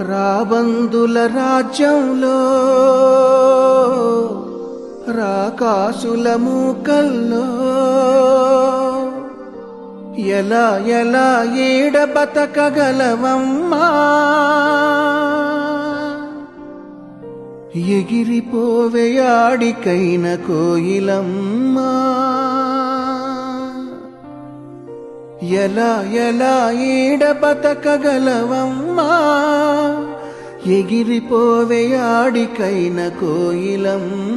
రాబందుల రాజ్యంలో రాకాసుల మూకల్లో ఎలా ఎలా ఏడ బతకగలవమ్మా? ఎగిరిపోవేయాడికైన కోయిలమ్మా. ఎలా ఎలా ఈడ బతకగలవమ్మా ఎగిరిపోవే ఆడికైన కోయిలమ్మ.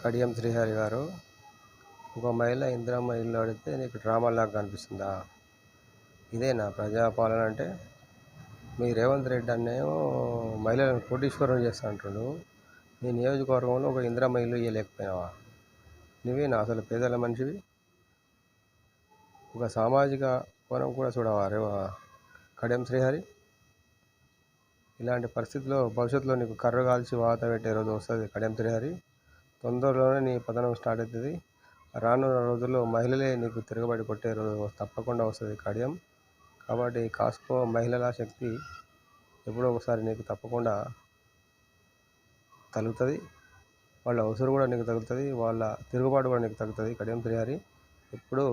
కడియం శ్రీహరి గారు. ఒక మహిళ ఇందిరమ్మ ఇల్లు అడిగితే నీకు డ్రామాలాగా కనిపిస్తుందా? ఇదేనా ప్రజాపాలన అంటే? మీ రేవంత్ రెడ్డి అన్నేమో మహిళలను కోటీశ్వరం చేస్తా అంటుండు. నీ నియోజకవర్గంలో ఒక ఇందిరమ్మ ఇల్లు ఇవ్వలేకపోయినావా నువ్వేనా అసలు పేదల మనిషివి? ఒక సామాజిక కోణం కూడా చూడవా రేవ కడియం శ్రీహరి? ఇలాంటి పరిస్థితిలో భవిష్యత్తులో నీకు కర్ర కాల్చి వాత పెట్టే రోజు వస్తుంది కడియం శ్రీహరి. తొందరలోనే నీ పతనం స్టార్ట్ అవుతుంది. రానున్న రోజుల్లో మహిళలే నీకు తిరగబడి కొట్టే రోజు తప్పకుండా వస్తుంది కడియం కాబట్టి కాసుకో మహిళల శక్తి ఎప్పుడో ఒకసారి నీకు తప్పకుండా తగులుతుంది. వాళ్ళ అవసరం కూడా నీకు తగులుతుంది. వాళ్ళ తిరుగుబాటు కూడా నీకు తగ్గుతుంది కడియం శ్రీహరి. ఎప్పుడు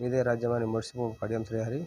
నీదే రాజ్యం అని మురిసిపో కడియం శ్రీహరి.